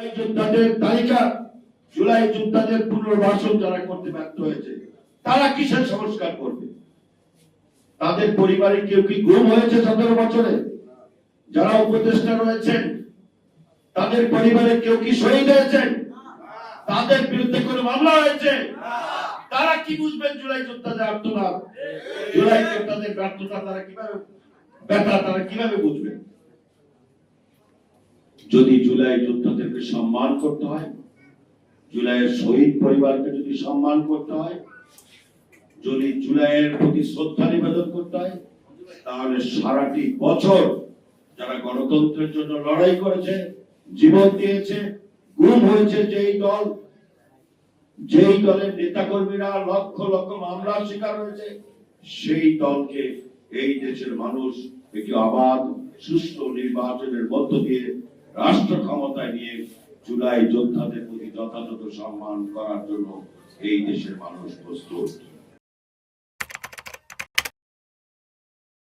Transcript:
জুলাই যোদ্ধাদের তালিকা, জুলাই যোদ্ধাদের পুনর্বাসন যারা করতে ব্যর্থ হয়েছে, তারা কিসের সংস্কার করবে? তাদের পরিবারে কেউ কি গুম হয়েছে সতেরো বছরে? যারা উপদেষ্টা রয়েছেন, তাদের পরিবারে কেউ কি শহীদ হয়েছেন? তাদের বিরুদ্ধে কোনো মামলা হয়েছে? তারা কি বুঝবেন জুলাই যোদ্ধাদের আত্মনাথ জুলাই যোদ্ধাদের ব্যর্থতা তারা কীভাবে ব্যথা তারা কীভাবে বুঝবেন? যদি জুলাই যোদ্ধাদেরকে সম্মান করতে হয়, জুলাইয়ের শহীদ পরিবারকে যদি সম্মান করতে হয়, যদি জুলাইয়ের প্রতি শ্রদ্ধা নিবেদন করতে হয়, তাহলে সারাটি বছর যারা গণতন্ত্রের জন্য লড়াই করেছে, জীবন দিয়েছে, গুম হয়েছে যেই দল, যেই দলের নেতাকর্মীরা লক্ষ লক্ষ মামলার শিকার হয়েছে, সেই দলকে এই দেশের মানুষ একটি অবাধ সুষ্ঠু নির্বাচনের মধ্য দিয়ে রাষ্ট্র ক্ষমতায় নিয়ে জুলাই যোদ্ধাদের প্রতি যথাযথ সম্মান করার জন্য এই দেশের মানুষ প্রস্তুত।